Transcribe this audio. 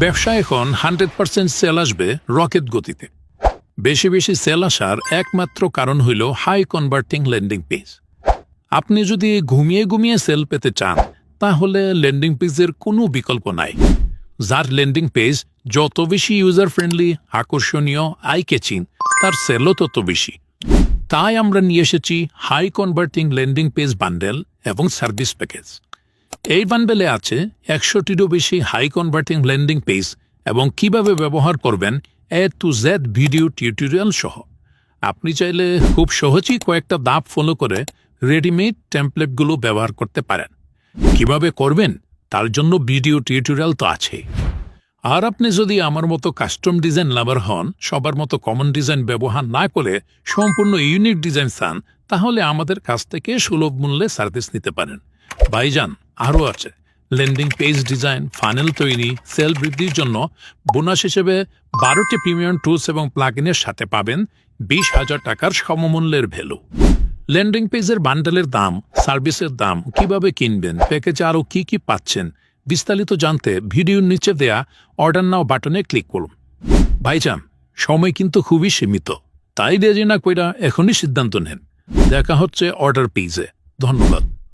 ব্যবসা এখন hundred percent sale আসবে রকেট গতিতে। বেশি বেশি সেল আসার একমাত্র কারণ হইল হাই কনভার্টিং ল্যান্ডিং পেজ। আপনি যদি ঘুমিয়ে ঘুমিয়ে সেল পেতে চান, তাহলে ল্যান্ডিং পেজের কোনো বিকল্প নাই। যার ল্যান্ডিং পেজ যত বেশি ইউজার ফ্রেন্ডলি আকর্ষণীয় আই কেচিং তার সেলও তত বেশি। তাই আমরা নিয়ে এসেছি high converting landing page bundle এবং সার্ভিস প্যাকেজ। এই বান্ডেলে আছে একশোটিরও বেশি হাই কনভার্টিং ল্যান্ডিং পেজ এবং কীভাবে ব্যবহার করবেন A to Z video tutorial সহ। আপনি চাইলে খুব সহজেই কয়েকটা ধাপ ফলো করে রেডিমেড টেমপ্লেটগুলো ব্যবহার করতে পারেন। কীভাবে করবেন? তার জন্য ভিডিও টিউটোরিয়াল তো আছেই। আর আপনি যদি আমার মতো কাস্টম ডিজাইন লাভার হন, সবার মতো কমন ডিজাইন ব্যবহার না করে সম্পূর্ণ ইউনিক ডিজাইন চান, তাহলে আমাদের কাছ থেকে সুলভ মূল্যে সার্ভিস নিতে পারেন। ভাইজান আরও আছে। ল্যান্ডিং পেজ ডিজাইন ফানেল তৈরি সেল বৃদ্ধির জন্য বোনাস হিসেবে বারোটি প্রিমিয়াম টুলস এবং প্লাগিনের সাথে পাবেন বিশ হাজার টাকার সমমূল্যের ভ্যালু। ল্যান্ডিং পেজের বান্ডেলের দাম সার্ভিসের দাম কীভাবে কিনবেন প্যাকেজে আরও কি কি পাচ্ছেন, বিস্তারিত জানতে ভিডিওর নিচে দেয়া অর্ডার নাও বাটনে ক্লিক করুন। ভাইজান, সময় কিন্তু খুবই সীমিত, তাই দেরি না কইরা এখনই সিদ্ধান্ত নেন। দেখা হচ্ছে অর্ডার পেজে ধন্যবাদ।